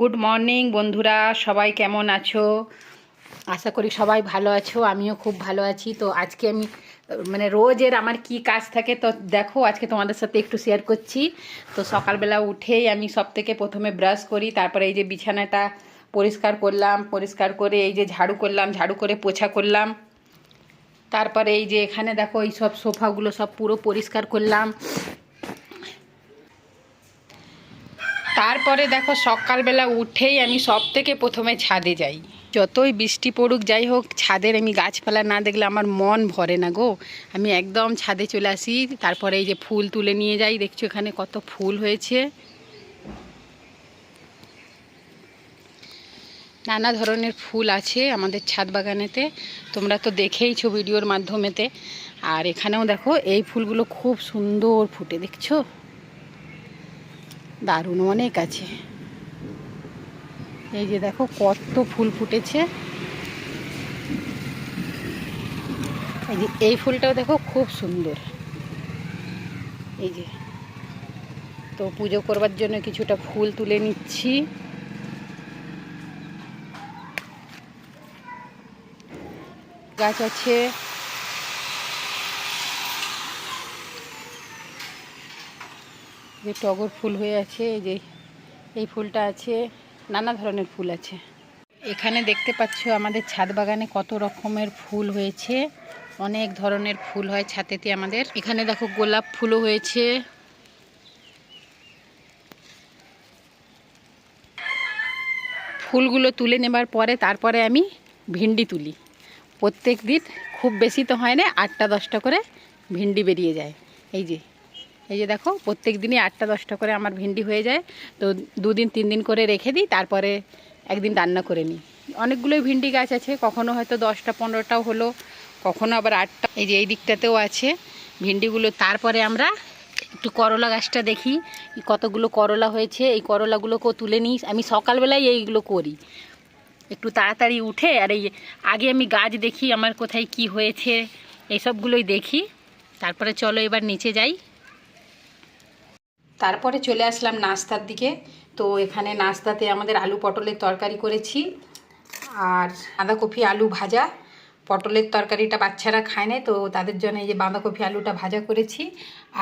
Good morning বন্ধুরা, সবাই কেমন আছো? আশা করি সবাই ভালো আছো, আমিও খুব ভালো আছি। তো আজকে আমি মানে রোজের আমার কি কাজ থাকে, তো দেখো, আজকে তোমাদের সাথে একটু শেয়ার করছি। তো সকালবেলা উঠেই আমি সব থেকে প্রথমে ব্রাশ করি, তারপরে এই যে বিছানাটা পরিষ্কার করলাম, পরিষ্কার করে এই যে ঝাড়ু করলাম, ঝাড়ু করে পোছা করলাম। তারপরে এই যে এখানে দেখো, এই সব সোফাগুলো সব পুরো পরিষ্কার করলাম। তারপরে দেখো সকালবেলা উঠেই আমি সব থেকে প্রথমে ছাদে যাই। যতই বৃষ্টি পড়ুক, যাই হোক, ছাদের আমি গাছপালা না দেখলে আমার মন ভরে না গো। আমি একদম ছাদে চলে আসি, তারপরে এই যে ফুল তুলে নিয়ে যাই। দেখছ এখানে কত ফুল হয়েছে। নানা ধরনের ফুল আছে আমাদের ছাদ বাগানেতে। তোমরা তো দেখেইছো ভিডিওর মাধ্যমেতে। আর এখানেও দেখো, এই ফুলগুলো খুব সুন্দর ফুটে, দেখছ? দারুণ, অনেক আছে। এই যে দেখো কত ফুল ফুটেছে। এই যে এই ফুলটাও দেখো খুব সুন্দর। এই যে, তো পুজো করবার জন্য কিছুটা ফুল তুলে নিচ্ছি। গাছ আছে। যে টগর ফুল হয়ে আছে, এই যে এই ফুলটা আছে, নানা ধরনের ফুল আছে। এখানে দেখতে পাচ্ছ আমাদের ছাদ বাগানে কত রকমের ফুল হয়েছে, অনেক ধরনের ফুল হয় ছাতেতে আমাদের। এখানে দেখো গোলাপ ফুলও হয়েছে। ফুলগুলো তুলে নেবার পরে তারপরে আমি ভিন্ডি তুলি। প্রত্যেক দিন খুব বেশি তো হয় না, আটটা দশটা করে ভিন্ডি বেরিয়ে যায়। এই যে এই যে দেখো, প্রত্যেক দিনই আটটা, দশটা করে আমার ভিন্ডি হয়ে যায়। তো দুদিন তিন দিন করে রেখে দিই, তারপরে একদিন রান্না করে নিই। অনেকগুলোই ভিন্ডি গাছ আছে, কখনো হয়তো দশটা, পনেরোটাও হলো, কখনো আবার আটটা। এই যে এই দিকটাতেও আছে ভিন্ডিগুলো। তারপরে আমরা একটু করলা গাছটা দেখি, কতগুলো করলা হয়েছে। এই করলাগুলোকেও তুলে নিই। আমি সকালবেলায় এইগুলো করি। একটু তাড়াতাড়ি উঠে আর এই আগে আমি গাছ দেখি, আমার কোথায় কি হয়েছে এইসবগুলোই দেখি। তারপরে চলো এবার নিচে যাই। তারপরে চলে আসলাম নাস্তার দিকে। তো এখানে নাস্তাতে আমাদের আলু পটলের তরকারি করেছি আর বাঁধাকপি আলু ভাজা। পটলের তরকারিটা বাচ্চারা খায় না, তো তাদের জন্য এই যে বাঁধাকপি আলুটা ভাজা করেছি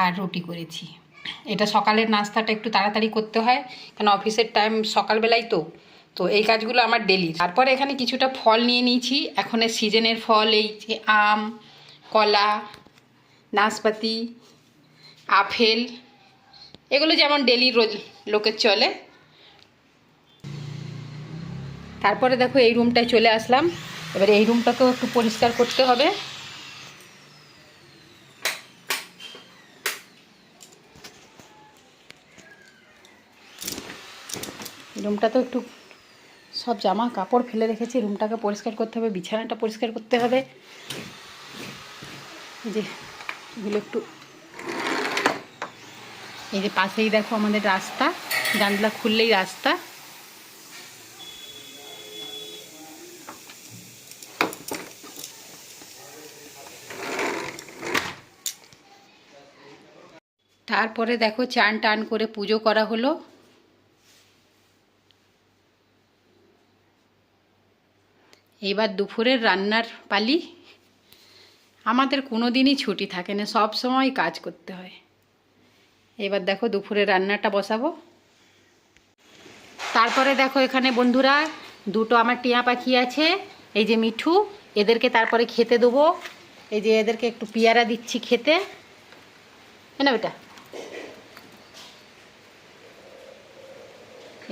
আর রুটি করেছি। এটা সকালের নাস্তাটা একটু তাড়াতাড়ি করতে হয়, কেন অফিসের টাইম সকালবেলাই তো। তো এই কাজগুলো আমার ডেলি তারপরে এখানে কিছুটা ফল নিয়ে নিয়েছি। এখন সিজনের ফল এই যে আম, কলা, নাশপাতি, আপেল এগুলো যেমন ডেলি রোজ লোকের চলে। তারপরে দেখো এই রুমটায় চলে আসলাম। এবারে এই রুমটাকেও একটু পরিষ্কার করতে হবে। রুমটা তো একটু সব জামা কাপড় ফেলে রেখেছি। রুমটাকে পরিষ্কার করতে হবে, বিছানাটা পরিষ্কার করতে হবে। যে, এগুলো একটু এই যে পাশেই দেখো আমাদের রাস্তা, জানলা খুললেই রাস্তা। তারপরে দেখো চান টান করে পুজো করা হলো। এইবার দুপুরের রান্নার পালি। আমাদের কোনো দিনই ছুটি থাকে না, সব সময় কাজ করতে হয়। এবার দেখো দুপুরে রান্নাটা বসাবো। তারপরে দেখো এখানে বন্ধুরা, দুটো আমার টিয়া পাখি আছে, এই যে মিঠু, এদেরকে তারপরে খেতে দেবো। এই যে এদেরকে একটু পেয়ারা দিচ্ছি খেতে। না বেটা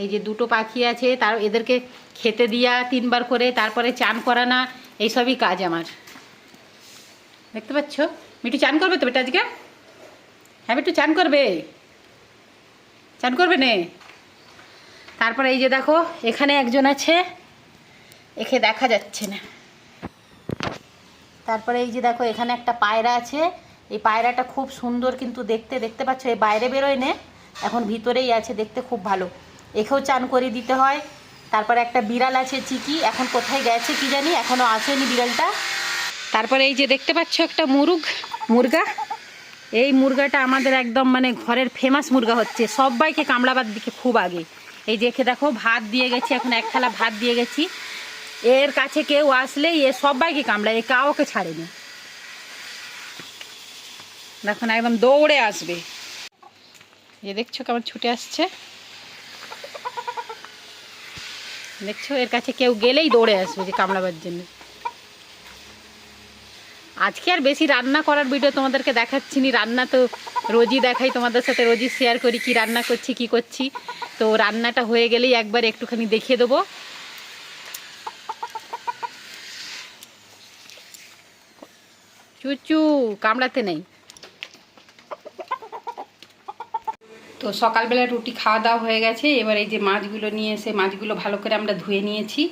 এই যে দুটো পাখি আছে, তার এদেরকে খেতে দিয়া তিনবার করে, তারপরে চান করানা, এইসবই কাজ আমার। দেখতে পাচ্ছ? মিঠু চান করবে তো বেটা আজকে? হ্যাঁ একটু চান করবে? চান করবে নে? তারপরে এই যে দেখো, এখানে একজন আছে, একে দেখা যাচ্ছে না। তারপরে এই যে দেখো, এখানে একটা পায়রা আছে। এই পায়রাটা খুব সুন্দর কিন্তু দেখতে দেখতে পাচ্ছ এই বাইরে বেরোয় নে। এখন ভিতরেই আছে, দেখতে খুব ভালো। একেও চান করে দিতে হয়। তারপরে একটা বিড়াল আছে, চিকি। এখন কোথায় গেছে কি জানি এখনও আসেনি বিড়ালটা। তারপরে এই যে দেখতে পাচ্ছ একটা মুরুগ। মুরগা? এই মুরগাটা আমাদের একদম মানে ঘরের ফেমাস মুরগা হচ্ছে। সবাইকে কামড়াবার দিকে খুব আগে। এই একে দেখো, ভাত দিয়ে গেছি, এখন এক থালা ভাত দিয়ে গেছি। এর কাছে কেউ আসলে এ সবাইকে কামড়ায়, এ কাউকে ছাড়েনি। দেখো না, একদম দৌড়ে আসবে। এ দেখছ কেমন ছুটে আসছে? দেখছ, এর কাছে কেউ গেলেই দৌড়ে আসবে যে কামড়াবার জন্য। আজকে আর বেশি রান্না করার ভিডিও তোমাদেরকে দেখাচ্ছি নি রান্না তো রোজই দেখাই তোমাদের সাথে, রোজই শেয়ার করি কি রান্না করছি, কি করছি। তো রান্নাটা হয়ে গেলেই একবার একটুখানি দেখিয়ে দেবো। চুচু, কামড়াতে নেই। তো সকালবেলা রুটি খাওয়া দাওয়া হয়ে গেছে। এবার এই যে মাছগুলো নিয়ে এসে মাছগুলো ভালো করে আমরা ধুয়ে নিয়েছি।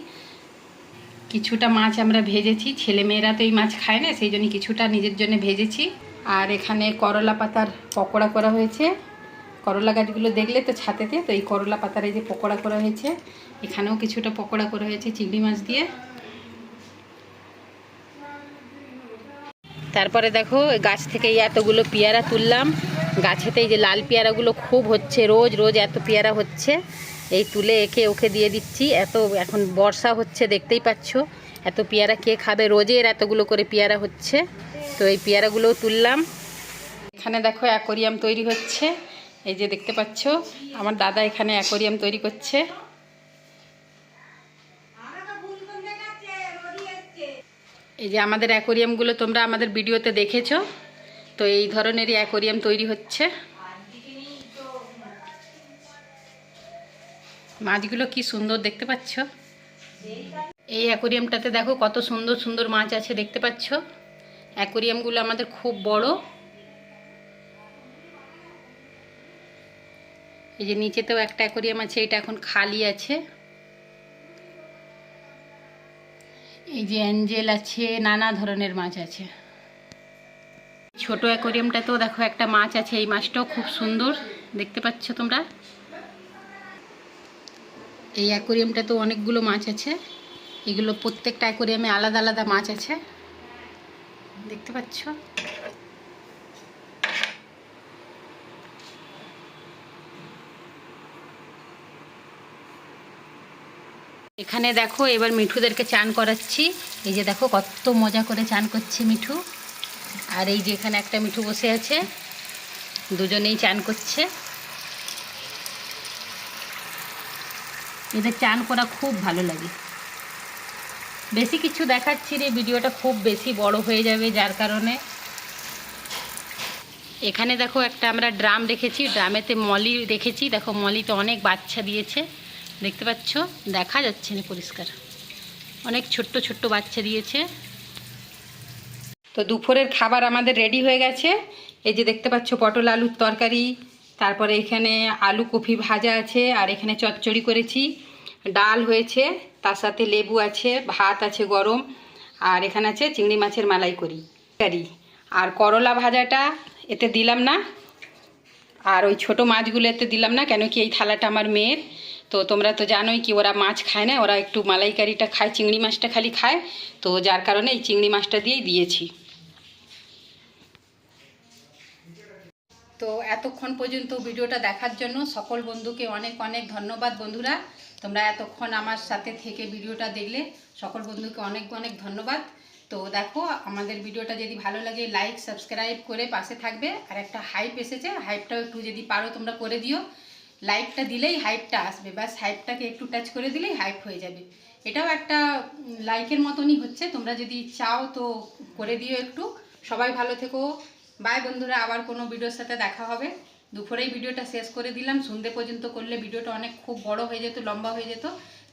কিছুটা মাছ আমরা ভেজেছি। ছেলেমেয়েরা তো এই মাছ খায় না, সেই জন্য কিছুটা নিজের জন্য ভেজেছি। আর এখানে করলা পাতার পকোড়া করা হয়েছে। করলা গাছগুলো দেখলে তো ছাতেতে, তো এই করলা পাতার এই যে পকোড়া করা হয়েছে, এখানেও কিছুটা পকোড়া করা হয়েছে চিংড়ি মাছ দিয়ে। তারপরে দেখো গাছ থেকে এতগুলো পেয়ারা তুললাম। গাছেতে এই যে লাল পেয়ারাগুলো খুব হচ্ছে, রোজ রোজ এত পেয়ারা হচ্ছে। এই তুলে একে ওকে দিয়ে দিচ্ছি। এত এখন বর্ষা হচ্ছে, দেখতেই পাচ্ছ। এত পেয়ারা কে খাবে? রোজের এতগুলো করে পেয়ারা হচ্ছে। তো এই পেয়ারাগুলোও তুললাম। এখানে দেখো অ্যাকোরিয়াম তৈরি হচ্ছে। এই যে দেখতে পাচ্ছ, আমার দাদা এখানে অ্যাকোরিয়াম তৈরি করছে। এই যে আমাদের অ্যাকোরিয়ামগুলো তোমরা আমাদের ভিডিওতে দেখেছ। তো এই ধরনেরই অ্যাকোরিয়াম তৈরি হচ্ছে। মাছগুলো কি সুন্দর দেখতে পাচ্ছ? এই অ্যাকোরিয়ামটাতে দেখো কত সুন্দর সুন্দর মাছ আছে দেখতে পাচ্ছ? অ্যাকোরিয়ামগুলো আমাদের খুব বড়। এই যে নিচেতেও একটা অ্যাকোরিয়াম আছে, এটা এখন খালি আছে। এই যে অ্যাঞ্জেল আছে, নানা ধরনের মাছ আছে। ছোট অ্যাকোরিয়ামটাতেও দেখো একটা মাছ আছে, এই মাছটাও খুব সুন্দর। দেখতে পাচ্ছ তোমরা? এই অ্যাকোরিয়ামটাতেও অনেকগুলো মাছ আছে। এগুলো প্রত্যেকটা অ্যাকোরিয়ামে আলাদা আলাদা মাছ আছে। দেখতে পাচ্ছ? এখানে দেখো, এবার মিঠুদেরকে চান করাচ্ছি। এই যে দেখো, কত মজা করে চান করছে মিঠু। আর এই যে এখানে একটা মিঠু বসে আছে। দুজনেই চান করছে। এদের চান করা খুব ভালো লাগে। বেশি কিছু দেখাচ্ছি রে, ভিডিওটা খুব বেশি বড় হয়ে যাবে যার কারণে। এখানে দেখো একটা আমরা ড্রাম রেখেছি ড্রামেতে মলি রেখেছি দেখো মলিতে অনেক বাচ্চা দিয়েছে। দেখতে পাচ্ছ? দেখা যাচ্ছে না পরিষ্কার। অনেক ছোট্ট ছোট্ট বাচ্চা দিয়েছে। তো দুপুরের খাবার আমাদের রেডি হয়ে গেছে। এই যে দেখতে পাচ্ছ, পটল আলুর তরকারি। তারপরে এখানে আলু কফি ভাজা আছে, আর এখানে চচ্চড়ি করেছি। ডাল হয়েছে, তার সাথে লেবু আছে, ভাত আছে গরম, আর এখানে আছে চিংড়ি মাছের মালাই করি, কারি। আর করলা ভাজাটা এতে দিলাম না, আর ওই ছোট মাছগুলো এতে দিলাম না, কেন কি এই থালাটা আমার মেয়ের। তো তোমরা তো জানোই কি ওরা মাছ খায় না, ওরা একটু মালাইকারিটা খায়, চিংড়ি মাছটা খালি খায়, তো যার কারণে এই চিংড়ি মাছটা দিয়েই দিয়েছি। তো এতক্ষণ পর্যন্ত ভিডিওটা দেখার জন্য সকল বন্ধুকে অনেক অনেক ধন্যবাদ বন্ধুরা। তোমরা এতক্ষণ আমার সাথে থেকে ভিডিওটা দেখলে, সকল বন্ধুকে অনেক অনেক ধন্যবাদ। তো দেখো, আমাদের ভিডিওটা যদি ভালো লাগে লাইক সাবস্ক্রাইব করে পাশে থাকবে। আর একটা হাইপ এসেছে হাইপটাও একটু যদি পারো তোমরা করে দিও। লাইকটা দিলেই হাইপটা আসবে, ব্যাস হাইপটাকে একটু টাচ করে দিলেই হাইপ হয়ে যাবে। এটাও একটা লাইকের মতনই হচ্ছে, তোমরা যদি চাও তো করে দিও একটু। সবাই ভালো থেকো। বাই বন্ধুরা, আবার কোনো ভিডিওর সাথে দেখা হবে। দুপুরেই ভিডিওটা শেষ করে দিলাম। সন্ধে পর্যন্ত করলে ভিডিওটা অনেক খুব বড় হয়ে যেত, লম্বা হয়ে যেত।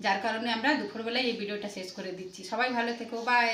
যার কারণে আমরা দুপুরবেলায় এই ভিডিওটা শেষ করে দিচ্ছি। সবাই ভালো থেকো বাই